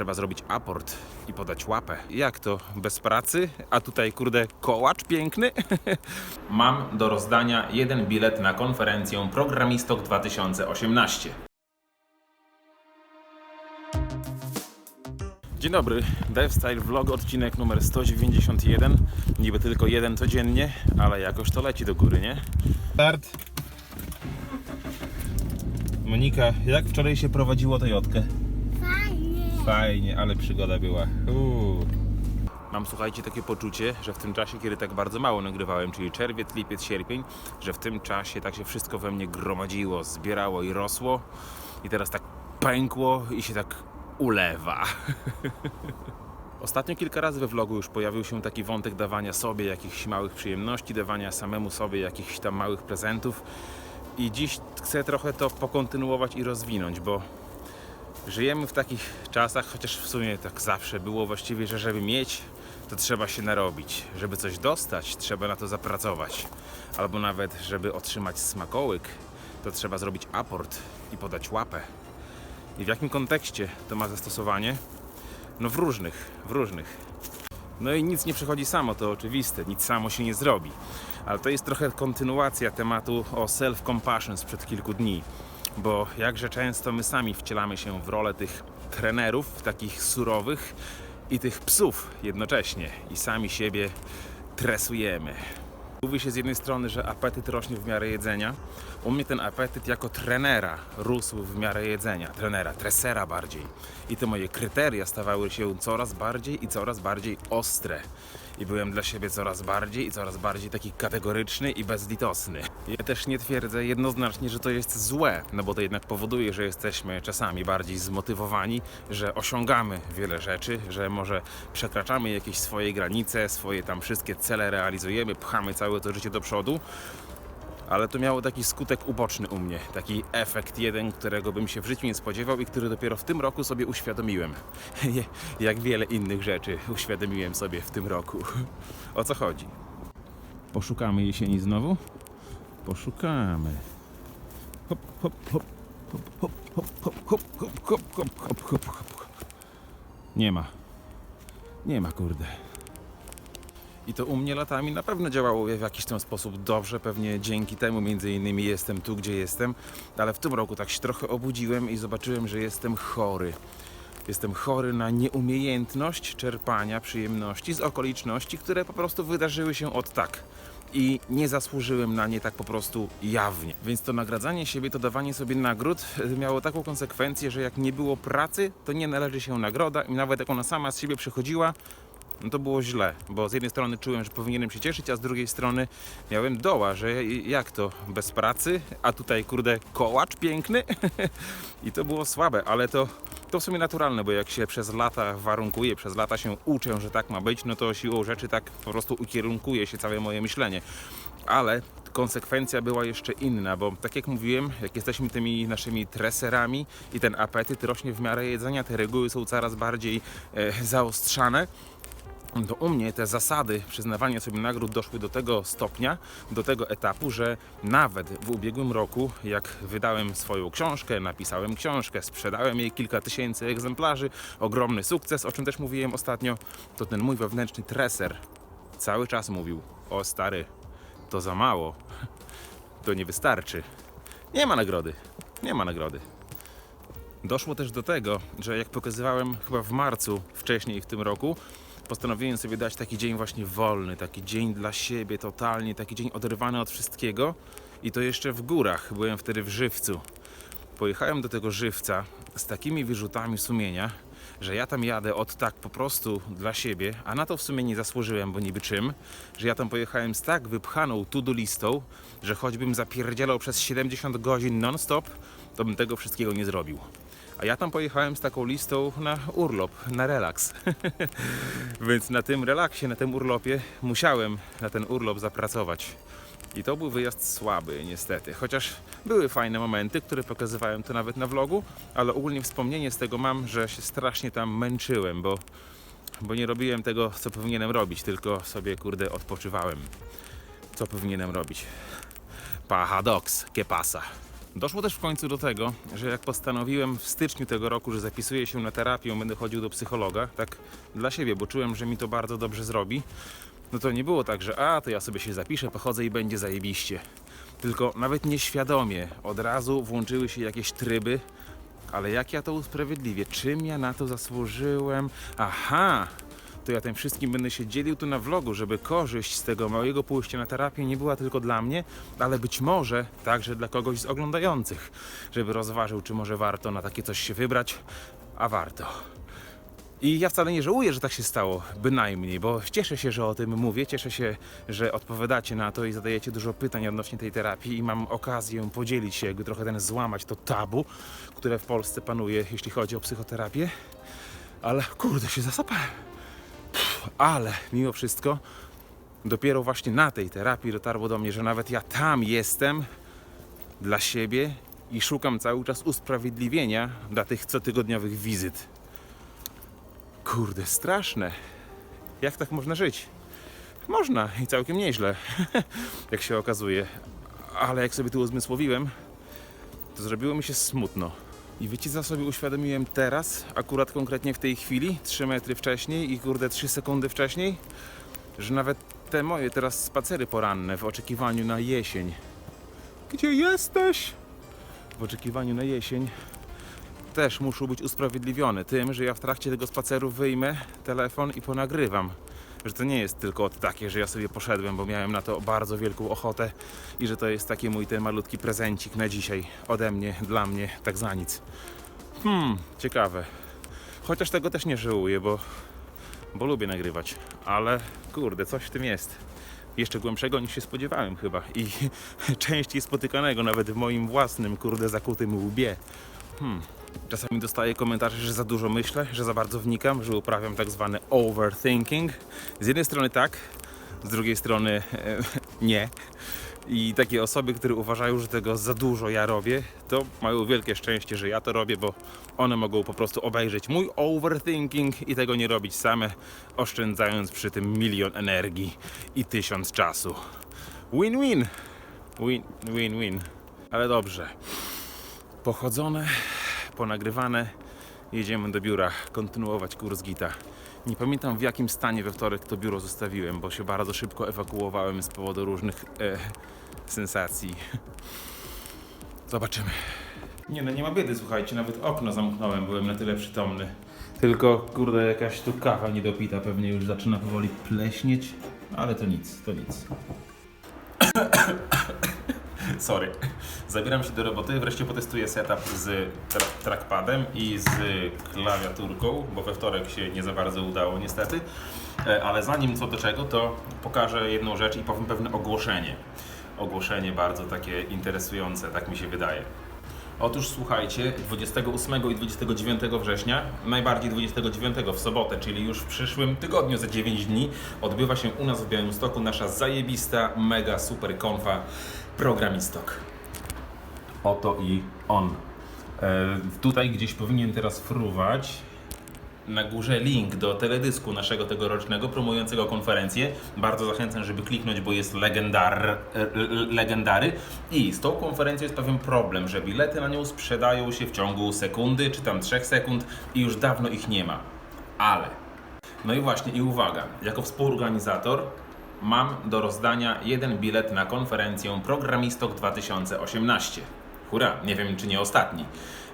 trzeba zrobić aport i podać łapę. Jak to? Bez pracy? A tutaj, kurde, kołacz piękny? Mam do rozdania jeden bilet na konferencję Programistok 2018. Dzień dobry, DevStyle Vlog, odcinek numer 191. Niby tylko jeden codziennie, ale jakoś to leci do góry, nie? Start. Monika, jak wczoraj się prowadziło Toyotkę? Fajnie. Fajnie, ale przygoda była. Uuu. Mam, słuchajcie, takie poczucie, że w tym czasie, kiedy tak bardzo mało nagrywałem, czyli czerwiec, lipiec, sierpień, że w tym czasie tak się wszystko we mnie gromadziło, zbierało i rosło i teraz tak pękło i się tak ulewa. Ostatnio kilka razy we vlogu już pojawił się taki wątek dawania sobie jakichś małych przyjemności, dawania samemu sobie jakichś tam małych prezentów i dziś chcę trochę to pokontynuować i rozwinąć, bo Żyjemy w takich czasach, chociaż w sumie tak zawsze było właściwie, że żeby mieć, to trzeba się narobić. Żeby coś dostać, trzeba na to zapracować. Albo nawet, żeby otrzymać smakołyk, to trzeba zrobić aport i podać łapę. I w jakim kontekście to ma zastosowanie? No w różnych, w różnych. No i nic nie przychodzi samo, to oczywiste, nic samo się nie zrobi. Ale to jest trochę kontynuacja tematu o self-compassion sprzed kilku dni. Bo jakże często my sami wcielamy się w rolę tych trenerów, takich surowych i tych psów jednocześnie i sami siebie tresujemy. Mówi się z jednej strony, że apetyt rośnie w miarę jedzenia. U mnie ten apetyt jako trenera rósł w miarę jedzenia. Trenera, tresera bardziej. I te moje kryteria stawały się coraz bardziej i coraz bardziej ostre. I byłem dla siebie coraz bardziej i coraz bardziej taki kategoryczny i bezlitosny. Ja też nie twierdzę jednoznacznie, że to jest złe, no bo to jednak powoduje, że jesteśmy czasami bardziej zmotywowani, że osiągamy wiele rzeczy, że może przekraczamy jakieś swoje granice, swoje tam wszystkie cele realizujemy, pchamy całe to życie do przodu. Ale to miało taki skutek uboczny u mnie, taki efekt jeden, którego bym się w życiu nie spodziewał i który dopiero w tym roku sobie uświadomiłem. Jak wiele innych rzeczy uświadomiłem sobie w tym roku. O co chodzi? Poszukamy jesieni znowu? Poszukamy. Nie ma. Nie ma, kurde. I to u mnie latami na pewno działało w jakiś tam sposób dobrze, pewnie dzięki temu między innymi jestem tu, gdzie jestem, ale w tym roku tak się trochę obudziłem i zobaczyłem, że jestem chory. Jestem chory na nieumiejętność czerpania przyjemności z okoliczności, które po prostu wydarzyły się od tak. I nie zasłużyłem na nie tak po prostu jawnie. Więc to nagradzanie siebie, to dawanie sobie nagród y, miało taką konsekwencję, że jak nie było pracy, to nie należy się nagroda i nawet jak ona sama z siebie przychodziła, no to było źle, bo z jednej strony czułem, że powinienem się cieszyć, a z drugiej strony miałem doła, że jak to, bez pracy, a tutaj kurde kołacz piękny i to było słabe, ale to, to w sumie naturalne, bo jak się przez lata warunkuje, przez lata się uczę, że tak ma być, no to siłą rzeczy tak po prostu ukierunkuje się całe moje myślenie. Ale konsekwencja była jeszcze inna, bo tak jak mówiłem, jak jesteśmy tymi naszymi treserami i ten apetyt rośnie w miarę jedzenia, te reguły są coraz bardziej e, zaostrzane, to u mnie te zasady przyznawania sobie nagród doszły do tego stopnia, do tego etapu, że nawet w ubiegłym roku, jak wydałem swoją książkę, napisałem książkę, sprzedałem jej kilka tysięcy egzemplarzy, ogromny sukces, o czym też mówiłem ostatnio, to ten mój wewnętrzny treser cały czas mówił: O stary, to za mało, to nie wystarczy. Nie ma nagrody, nie ma nagrody. Doszło też do tego, że jak pokazywałem chyba w marcu wcześniej w tym roku, postanowiłem sobie dać taki dzień właśnie wolny, taki dzień dla siebie totalnie, taki dzień oderwany od wszystkiego i to jeszcze w górach, byłem wtedy w Żywcu. Pojechałem do tego Żywca z takimi wyrzutami sumienia, że ja tam jadę od tak po prostu dla siebie, a na to w sumie nie zasłużyłem, bo niby czym, że ja tam pojechałem z tak wypchaną to-do listą, że choćbym zapierdzielał przez 70 godzin non-stop, to bym tego wszystkiego nie zrobił. A ja tam pojechałem z taką listą na urlop, na relaks. Więc na tym relaksie, na tym urlopie musiałem na ten urlop zapracować. I to był wyjazd słaby, niestety. Chociaż były fajne momenty, które pokazywałem to nawet na vlogu, ale ogólnie wspomnienie z tego mam, że się strasznie tam męczyłem, bo, bo nie robiłem tego, co powinienem robić, tylko sobie, kurde, odpoczywałem. Co powinienem robić? Paradoks, que pasa? Doszło też w końcu do tego, że jak postanowiłem w styczniu tego roku, że zapisuję się na terapię, będę chodził do psychologa, tak dla siebie, bo czułem, że mi to bardzo dobrze zrobi, no to nie było tak, że a, to ja sobie się zapiszę, pochodzę i będzie zajebiście. Tylko nawet nieświadomie od razu włączyły się jakieś tryby, ale jak ja to usprawiedliwię? Czym ja na to zasłużyłem? Aha! To ja tym wszystkim będę się dzielił tu na vlogu, żeby korzyść z tego małego pójścia na terapię nie była tylko dla mnie, ale być może także dla kogoś z oglądających, żeby rozważył, czy może warto na takie coś się wybrać, a warto. I ja wcale nie żałuję, że tak się stało, bynajmniej, bo cieszę się, że o tym mówię, cieszę się, że odpowiadacie na to i zadajecie dużo pytań odnośnie tej terapii i mam okazję podzielić się, jakby trochę ten złamać to tabu, które w Polsce panuje, jeśli chodzi o psychoterapię. Ale kurde, się zasapałem. Ale mimo wszystko, dopiero właśnie na tej terapii dotarło do mnie, że nawet ja tam jestem dla siebie i szukam cały czas usprawiedliwienia dla tych cotygodniowych wizyt. Kurde, straszne. Jak tak można żyć? Można i całkiem nieźle, jak się okazuje. Ale jak sobie tu uzmysłowiłem, to zrobiło mi się smutno. I wiecie co sobie uświadomiłem teraz, akurat konkretnie w tej chwili, 3 metry wcześniej i kurde 3 sekundy wcześniej, że nawet te moje teraz spacery poranne w oczekiwaniu na jesień. Gdzie jesteś? W oczekiwaniu na jesień też muszą być usprawiedliwione tym, że ja w trakcie tego spaceru wyjmę telefon i ponagrywam. Że to nie jest tylko takie, że ja sobie poszedłem, bo miałem na to bardzo wielką ochotę i że to jest taki mój ten malutki prezencik na dzisiaj ode mnie, dla mnie, tak za nic. Hmm, ciekawe. Chociaż tego też nie żałuję, bo, bo lubię nagrywać. Ale kurde, coś w tym jest. Jeszcze głębszego niż się spodziewałem chyba i częściej spotykanego nawet w moim własnym, kurde, zakutym łbie. Czasami dostaję komentarze, że za dużo myślę, że za bardzo wnikam, że uprawiam tak zwany overthinking. Z jednej strony tak, z drugiej strony e, nie. I takie osoby, które uważają, że tego za dużo ja robię, to mają wielkie szczęście, że ja to robię, bo one mogą po prostu obejrzeć mój overthinking i tego nie robić same, oszczędzając przy tym milion energii i tysiąc czasu. Win-win. Win, win-win. Ale dobrze pochodzone, ponagrywane. Jedziemy do biura, kontynuować kurs gita. Nie pamiętam w jakim stanie we wtorek to biuro zostawiłem, bo się bardzo szybko ewakuowałem z powodu różnych e, sensacji. Zobaczymy. Nie no, nie ma biedy, słuchajcie, nawet okno zamknąłem, byłem na tyle przytomny. Tylko, kurde, jakaś tu kawa niedopita pewnie już zaczyna powoli pleśnieć, ale to nic, to nic. Sorry. Zabieram się do roboty, wreszcie potestuję setup z tra- trackpadem i z klawiaturką, bo we wtorek się nie za bardzo udało niestety. E, Ale zanim co do czego, to pokażę jedną rzecz i powiem pewne ogłoszenie. Ogłoszenie bardzo takie interesujące, tak mi się wydaje. Otóż słuchajcie, 28 i 29 września, najbardziej 29 w sobotę, czyli już w przyszłym tygodniu za 9 dni, odbywa się u nas w Białymstoku nasza zajebista, mega super konfa Programistok. Oto i on. E, tutaj gdzieś powinien teraz fruwać na górze link do teledysku naszego tegorocznego promującego konferencję. Bardzo zachęcam, żeby kliknąć, bo jest legendar, e, legendary. I z tą konferencją jest pewien problem, że bilety na nią sprzedają się w ciągu sekundy, czy tam trzech sekund i już dawno ich nie ma. Ale no i właśnie, i uwaga, jako współorganizator mam do rozdania jeden bilet na konferencję Programistok 2018. Hurra, nie wiem czy nie ostatni.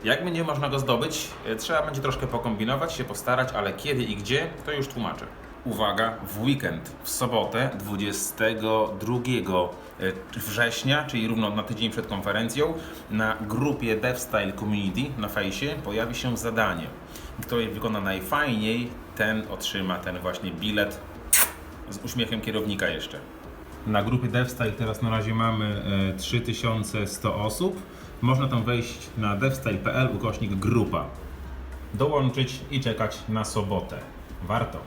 Jak będzie można go zdobyć? E, Trzeba będzie troszkę pokombinować, się postarać, ale kiedy i gdzie, to już tłumaczę. Uwaga, w weekend, w sobotę 22 e, września, czyli równo na tydzień przed konferencją, na grupie DevStyle Community na fejsie pojawi się zadanie. Kto je wykona najfajniej, ten otrzyma ten właśnie bilet z uśmiechem kierownika jeszcze. Na grupie DevStyle teraz na razie mamy e, 3100 osób. Można tam wejść na devstyle.pl ukośnik grupa. Dołączyć i czekać na sobotę. Warto.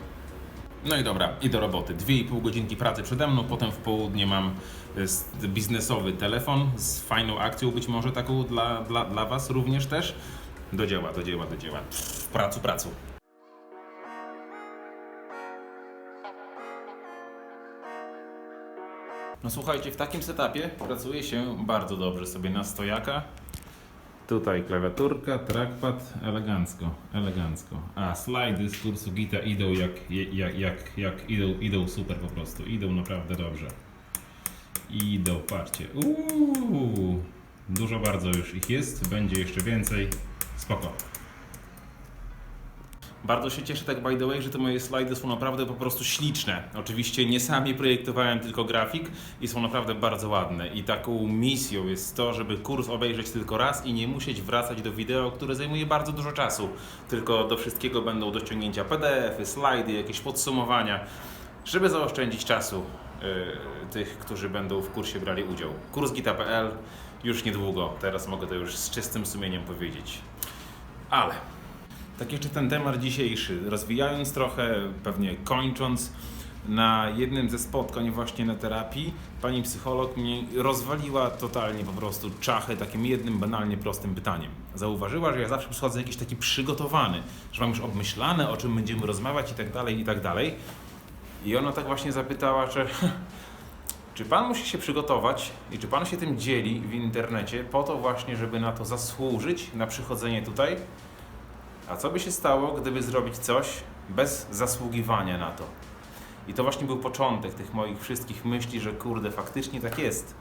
No i dobra, i do roboty. Dwie i pół godzinki pracy przede mną, potem w południe mam s- biznesowy telefon z fajną akcją, być może taką dla, dla, dla Was również też. Do dzieła, do dzieła, do dzieła. Pracu, pracu. No słuchajcie, w takim setupie pracuje się bardzo dobrze sobie na stojaka. Tutaj klawiaturka, trackpad, elegancko, elegancko. A slajdy z kursu Gita idą jak, jak, jak, jak idą, idą super po prostu, idą naprawdę dobrze. Idą, patrzcie. Uuu, dużo bardzo już ich jest, będzie jeszcze więcej. Spoko. Bardzo się cieszę tak by the way, że te moje slajdy są naprawdę po prostu śliczne. Oczywiście nie sam je projektowałem, tylko grafik i są naprawdę bardzo ładne. I taką misją jest to, żeby kurs obejrzeć tylko raz i nie musieć wracać do wideo, które zajmuje bardzo dużo czasu. Tylko do wszystkiego będą do ściągnięcia PDF-y, slajdy, jakieś podsumowania, żeby zaoszczędzić czasu yy, tych, którzy będą w kursie brali udział. Kurs gita.pl już niedługo, teraz mogę to już z czystym sumieniem powiedzieć. Ale tak jeszcze ten temat dzisiejszy, rozwijając trochę, pewnie kończąc, na jednym ze spotkań właśnie na terapii pani psycholog mnie rozwaliła totalnie po prostu czachę takim jednym banalnie prostym pytaniem. Zauważyła, że ja zawsze przychodzę jakiś taki przygotowany, że mam już obmyślane, o czym będziemy rozmawiać i tak dalej, i tak dalej. I ona tak właśnie zapytała, czy, czy pan musi się przygotować i czy pan się tym dzieli w internecie po to właśnie, żeby na to zasłużyć, na przychodzenie tutaj? A co by się stało, gdyby zrobić coś bez zasługiwania na to? I to właśnie był początek tych moich wszystkich myśli, że kurde, faktycznie tak jest.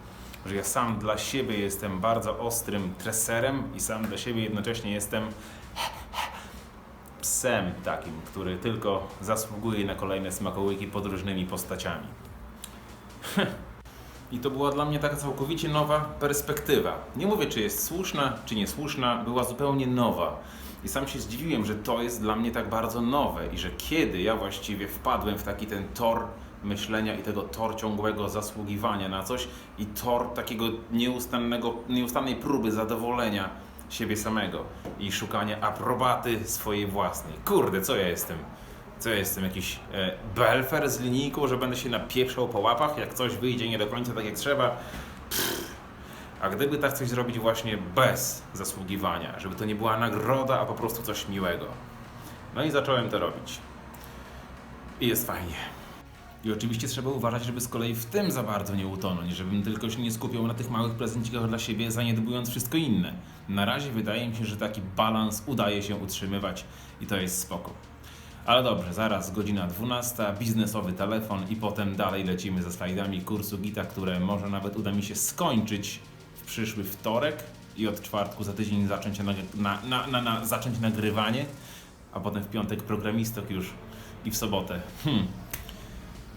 Że ja sam dla siebie jestem bardzo ostrym treserem i sam dla siebie jednocześnie jestem psem takim, który tylko zasługuje na kolejne smakołyki pod różnymi postaciami. I to była dla mnie taka całkowicie nowa perspektywa. Nie mówię, czy jest słuszna, czy niesłuszna, była zupełnie nowa. I sam się zdziwiłem, że to jest dla mnie tak bardzo nowe i że kiedy ja właściwie wpadłem w taki ten tor myślenia i tego tor ciągłego zasługiwania na coś i tor takiego nieustannego, nieustannej próby zadowolenia siebie samego i szukania aprobaty swojej własnej. Kurde, co ja jestem? Co ja jestem? Jakiś e, belfer z linijką, że będę się napieprzał po łapach, jak coś wyjdzie nie do końca tak jak trzeba? A gdyby tak coś zrobić właśnie bez zasługiwania, żeby to nie była nagroda, a po prostu coś miłego. No i zacząłem to robić. I jest fajnie. I oczywiście trzeba uważać, żeby z kolei w tym za bardzo nie utonąć, żebym tylko się nie skupiał na tych małych prezencikach dla siebie, zaniedbując wszystko inne. Na razie wydaje mi się, że taki balans udaje się utrzymywać i to jest spoko. Ale dobrze, zaraz godzina 12, biznesowy telefon i potem dalej lecimy ze slajdami kursu Gita, które może nawet uda mi się skończyć przyszły wtorek i od czwartku za tydzień zacząć, na, na, na, na, zacząć nagrywanie, a potem w piątek programistok już i w sobotę. Hmm.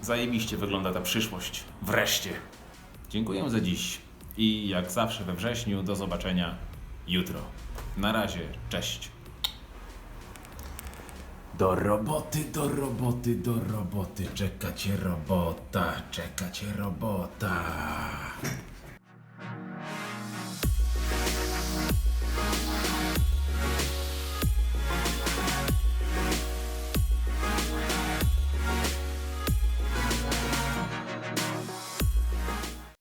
Zajebiście wygląda ta przyszłość. Wreszcie. Dziękuję za dziś i jak zawsze we wrześniu do zobaczenia jutro. Na razie, cześć. Do roboty, do roboty, do roboty, czeka cię robota, czeka cię robota.